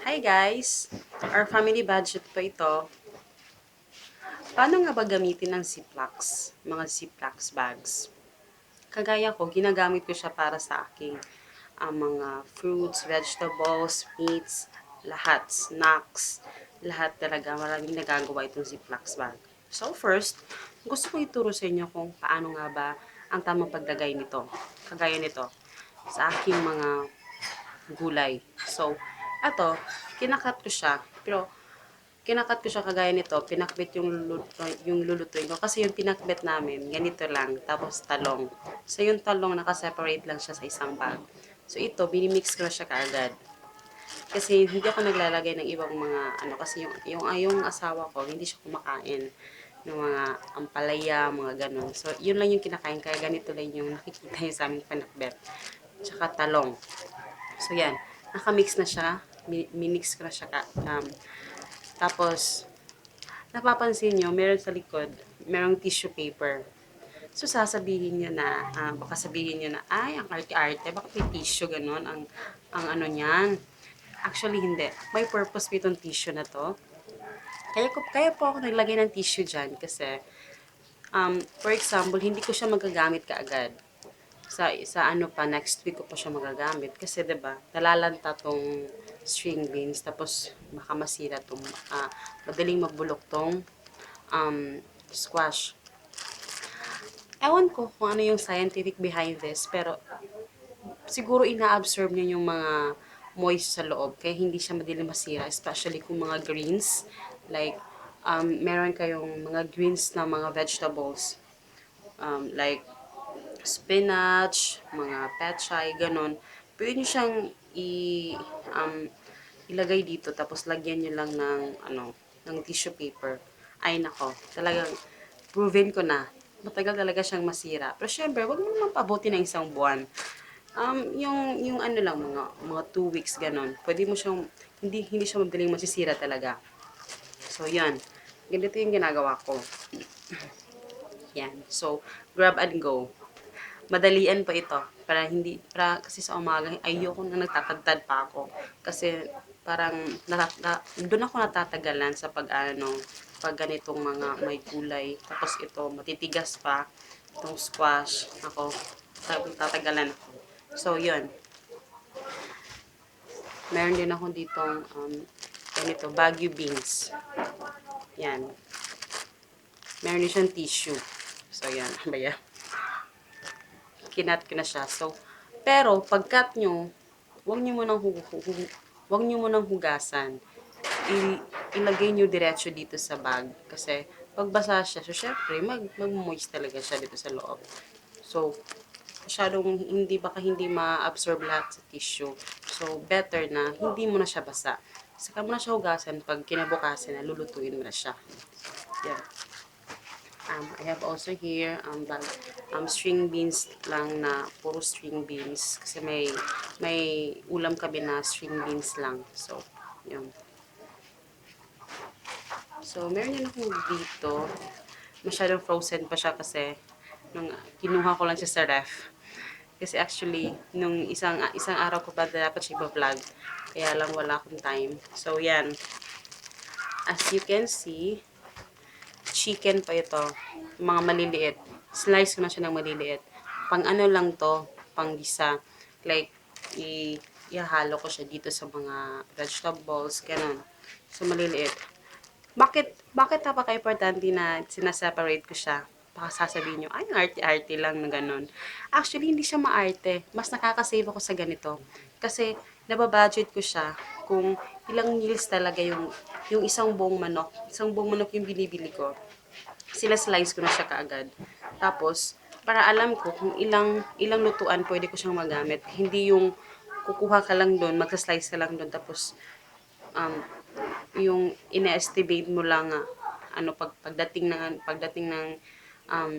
Hi guys! Our family budget po ito. Paano nga ba gamitin ang Ziplocs? Mga Ziplocs bags. Kagaya ko, ginagamit ko siya para sa aking ang mga fruits, vegetables, meats, lahat, snacks, lahat talaga. Maraming nagagawa itong Ziplocs bag. So first, gusto ko ituro sa inyo kung paano nga ba ang tamang paglagay nito. Kagaya nito, sa aking mga gulay. So, ato, kinakat ko siya. Pero, kinakat ko siya kagaya nito, pinakbit yung, yung lulutuin ko. Kasi yung pinakbit namin, ganito lang, tapos talong. So, yung talong, nakaseparate lang siya sa isang bag. So, ito, binimix ko na siya kaagad. Kasi hindi ako naglalagay ng ibang mga, ano, kasi yung, yung, ah, yung asawa ko, hindi siya kumakain ng mga ampalaya, mga ganun. So, yun lang yung kinakain, kaya ganito lang yung nakikita yung sa aming panakbet. Tsaka talong. So, yan. Nakamix na siya. Mi- Minix ko na siya. Ka, um, tapos, napapansin nyo, meron sa likod, merong tissue paper. So, sasabihin nyo na, ah, baka sabihin nyo na, ay, ang arte-arte, bakit may tissue, ganun, ang, ang ano niyan. Actually, hindi. May purpose po itong tissue na to. Kaya, ko, kaya po ako naglagay ng tissue dyan kasi, um, for example, hindi ko siya magagamit kaagad sa sa ano pa next week ko pa siya magagamit. Kasi 'di ba nalalanta tong string beans tapos baka masira tong ah, madaling mabulok tong um, squash. Ewan ko kung ano yung scientific behind this pero siguro ina-absorb niya yung mga moist sa loob kaya hindi siya madaling masira especially kung mga greens. Like um, meron kayong mga greens na mga vegetables. Um, like spinach, mga pechay, ganon. Pwede nyo siyang i, um, ilagay dito tapos lagyan nyo lang ng, ano, ng tissue paper. Ay nako, talagang proven ko na. Matagal talaga siyang masira. Pero syempre, wag mo naman pabuti ng isang buwan. Um, yung, yung ano lang, mga, mga two weeks, ganon. Pwede mo siyang, hindi, hindi siya madaling masisira talaga. So, yan. Ganito yung ginagawa ko. Yan. So, grab and go madalian pa ito. Para hindi para kasi sa umaga ayoko na nagtatagtad pa ako. Kasi parang na, doon ako natatagalan sa pag ano pag ganitong mga may kulay. Tapos ito matitigas pa. Itong squash ako tatagalan ako. So yun. Meron din ako ditong um, ganito Baguio beans. Yan. Meron din siyang tissue. So yan ba yan kinat ko na siya. So, pero pag-cut nyo, huwag nyo munang hu- hu- hu- huwag nyo munang hugasan. I- ilagay nyo diretso dito sa bag. Kasi, pag basa siya, so syempre, mag, mag-moist talaga siya dito sa loob. So, masyadong hindi, baka hindi ma-absorb lahat sa tissue. So, better na hindi mo na siya basa. Saka mo na siya hugasan pag kinabukasan na lulutuin mo na siya. Yan. Um, I have also here um, bag, um, string beans lang na puro string beans kasi may may ulam kami na string beans lang. So, yun. So, meron din ako dito. Masyadong frozen pa siya kasi nung kinuha ko lang siya sa ref. Kasi actually, nung isang isang araw ko pa dapat siya i-vlog. Kaya lang wala akong time. So, yan. As you can see, chicken pa ito. Mga maliliit. Slice ko na siya ng maliliit. Pang ano lang to, pang gisa. Like, i ihalo ko siya dito sa mga vegetables, ganun. So, maliliit. Bakit, bakit napaka-importante na sinaseparate ko siya? Baka sasabihin nyo, ay, arte-arte lang na ganun. Actually, hindi siya maarte. Mas nakakasave ako sa ganito. Kasi, nababudget ko siya kung ilang meals talaga yung, yung isang buong manok. Isang buong manok yung binibili ko. Sila slice ko na siya kaagad. Tapos, para alam ko kung ilang ilang lutuan pwede ko siyang magamit. Hindi yung kukuha ka lang doon, magsa-slice ka lang doon, tapos um, yung ine-estimate mo lang ah, ano pag pagdating ng pagdating ng um,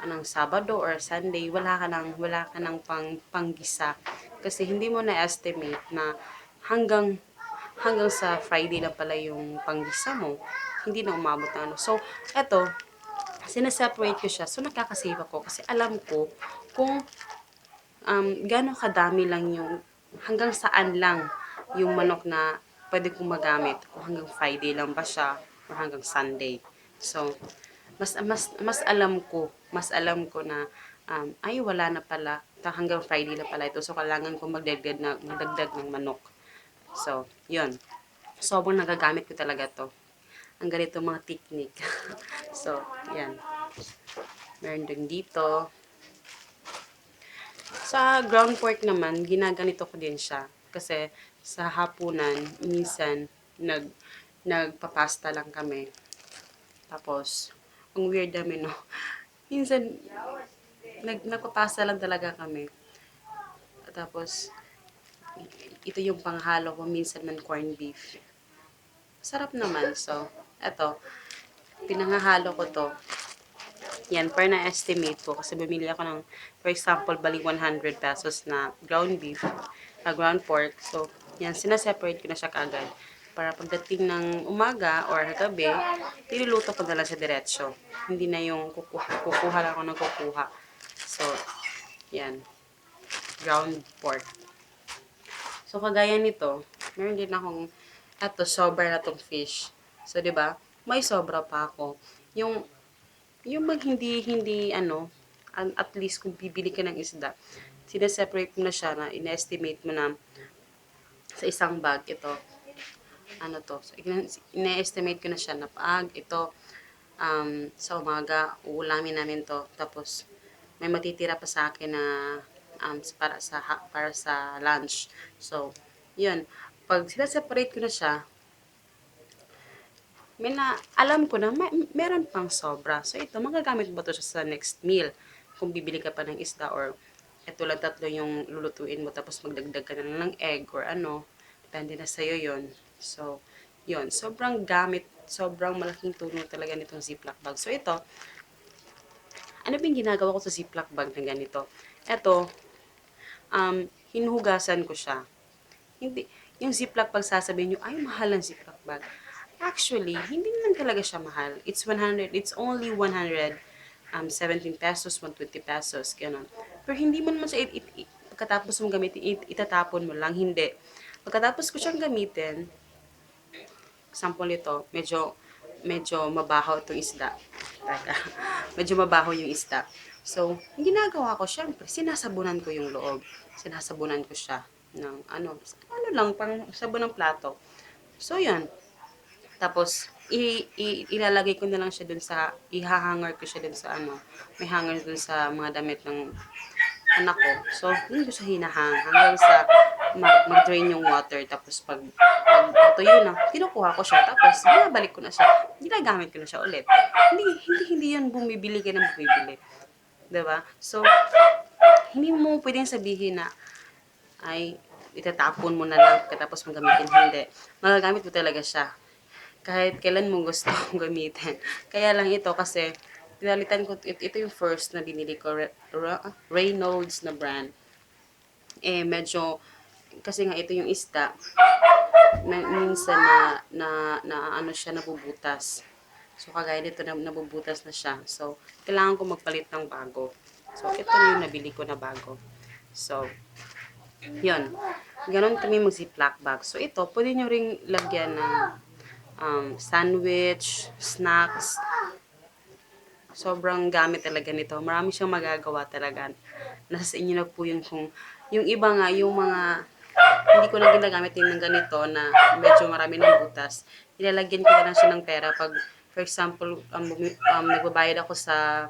anong Sabado or Sunday, wala ka nang wala ka nang pang panggisa kasi hindi mo na-estimate na hanggang hanggang sa Friday na pala yung panggisa mo, hindi na umabot ano. So, eto, sineseparate ko siya. So, nakakasave ako kasi alam ko kung um, gano'ng kadami lang yung hanggang saan lang yung manok na pwede kong magamit kung hanggang Friday lang ba siya or hanggang Sunday. So, mas mas mas alam ko, mas alam ko na um, ay wala na pala, hanggang Friday na pala ito. So, kailangan ko magdagdag, na, magdagdag ng manok. So, yun. Sobrang nagagamit ko talaga to. Ang ganito mga technique. so, yan. Meron din dito. Sa ground pork naman, ginaganito ko din siya. Kasi sa hapunan, minsan, nag, nagpapasta lang kami. Tapos, ang weird namin, no? Minsan, nag, nagpapasta lang talaga kami. Tapos, ito yung panghalo ko, minsan man corned beef. Sarap naman. So, eto, pinangahalo ko to. Yan, per na estimate ko. Kasi bumili ako ng, for example, bali 100 pesos na ground beef, na ground pork. So, yan, sinaseparate ko na siya kaagad. Para pagdating ng umaga or gabi, niluluto ko na lang sa diretsyo. Hindi na yung kukuha, kukuha lang ako ng kukuha. So, yan. Ground pork. So, kagaya nito, meron din akong, eto, sobra na tong fish. So, di ba? May sobra pa ako. Yung, yung mag hindi, hindi, ano, an- at least kung bibili ka ng isda, sineseparate mo na siya na ina-estimate mo na sa isang bag, ito, ano to, so, ina-estimate ko na siya na pag ito, um, sa umaga, uulamin namin to, tapos, may matitira pa sa akin na um, para sa para sa lunch. So, 'yun. Pag sinaseparate ko na siya, may na, alam ko na may, meron pang sobra. So, ito, magagamit mo to sa next meal. Kung bibili ka pa ng isda or ito lang tatlo yung lulutuin mo tapos magdagdag ka na lang ng egg or ano. Depende na sa'yo yon So, yon Sobrang gamit, sobrang malaking tulong talaga nitong Ziploc bag. So, ito, ano ba yung ginagawa ko sa Ziploc bag na ganito? Ito, um, hinuhugasan ko siya. Hindi, yung Ziploc bag sasabihin nyo, ay, mahal ang Ziploc bag. Actually, hindi naman talaga siya mahal. It's 100, it's only 100 um, 17 pesos, 120 pesos, gano'n. Pero hindi mo naman siya, it, it, it, pagkatapos mong gamitin, it, itatapon mo lang, hindi. Pagkatapos ko siyang gamitin, example nito, medyo, medyo mabaho itong isda. Teka, medyo mabaho yung isda. So, ang ginagawa ko, syempre, sinasabunan ko yung loob. Sinasabunan ko siya ng ano, ano lang, pang sabon ng plato. So, yun. Tapos, i, i, ilalagay ko na lang siya dun sa, ihahanger ko siya dun sa ano, may hanger dun sa mga damit ng anak ko. So, yun ko siya hinahang hanggang sa mag, mag-drain yung water. Tapos, pag, pag tuyo na, kinukuha ko siya. Tapos, binabalik ko na siya. Ginagamit ko na siya ulit. Hindi, hindi, hindi yun bumibili ka ng bumibili. 'Di ba So, hindi mo pwedeng sabihin na, ay, itatapon mo na lang katapos mong gamitin. Hindi. Magagamit mo talaga siya kahit kailan mo gusto gamitin. Kaya lang ito kasi pinalitan ko, it- ito yung first na binili ko, Reynolds na brand. Eh, medyo, kasi nga ito yung isda, na, minsan na, na, na ano siya, nabubutas. So, kagaya nito, na, nabubutas na siya. So, kailangan ko magpalit ng bago. So, ito yung nabili ko na bago. So, yun. Ganon kami mag-ziplock bag. So, ito, pwede nyo ring lagyan ng um, sandwich, snacks. Sobrang gamit talaga nito. Marami siyang magagawa talaga. Nasa inyo na po yun kung, yung iba nga, yung mga, hindi ko na ginagamit din ng ganito na medyo marami ng butas. Ilalagyan ko na lang siya ng pera pag, for example, um, um, nagbabayad ako sa,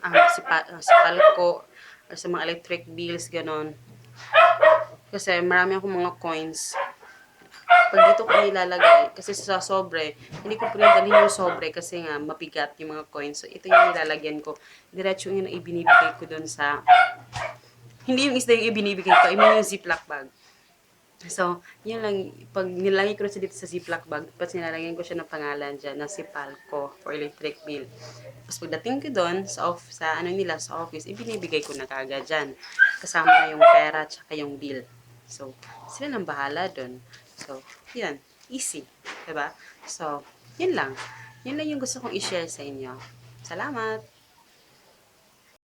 um, si, pa, sa palko, or sa mga electric bills, ganon. Kasi marami akong mga coins pag dito ko nilalagay, kasi sa sobre, hindi ko pinadalhin yung sobre kasi nga mabigat yung mga coins. So, ito yung nilalagyan ko. Diretso yung ibinibigay ko dun sa, hindi yung isda yung ibinibigay ko, I mean yung ziplock bag. So, yun lang, pag nilagay ko na siya dito sa ziplock bag, tapos nilalagyan ko siya ng pangalan dyan, na si Palco for electric bill. Tapos pagdating ko doon, sa, off, sa ano nila, sa office, ibinibigay ko na kagad dyan. Kasama na yung pera, tsaka yung bill. So, sila nang bahala doon. So, yun. Easy. ba? So, yun lang. Yun lang yung gusto kong i-share sa inyo. Salamat!